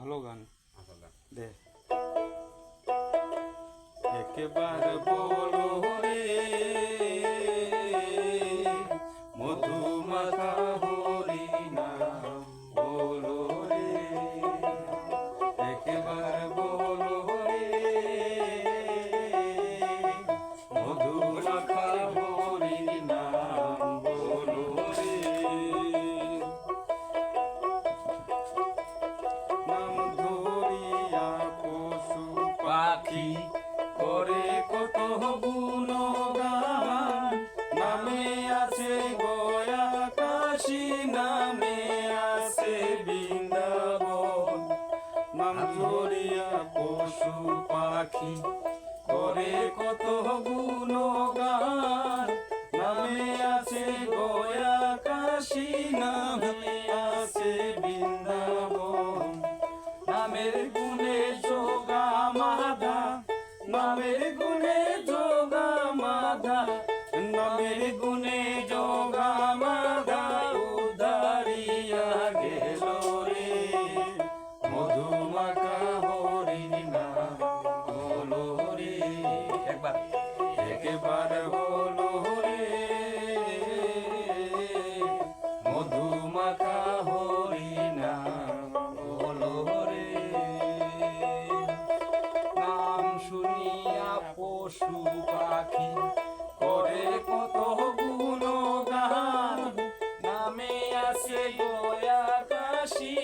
ভালো গান। দে। একবার বলো নামে আছে বৃন্দাবন। নাম পশু পাখি করে কত গুণগান। নামে আছে গয়া কাশি নামে আছে বৃন্দাবন। নামের গুণে যোগা মাধা, নামের গুণে যোগা মাধা। নামের গুণে যোগা শুনিয়া পশু পাখি করে কত নামে আছে কাশি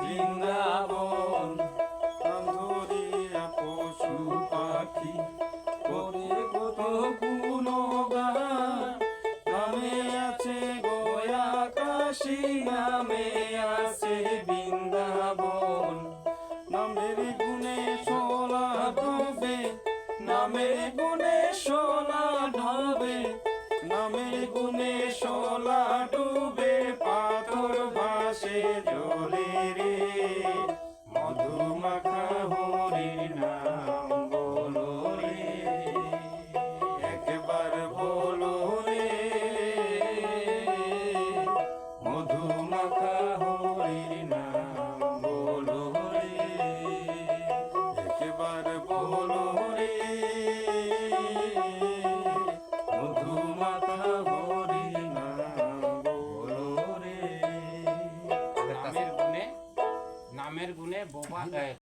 বৃন্দাবন। পশু পাখি করে কত গুণগান। নামে আছে গয়া কাশি নামে নামের গুণে সোলা ঢাবে নামের গুণে সোলা ডুবে। রে নামের গুণে নামের গুণে বোবা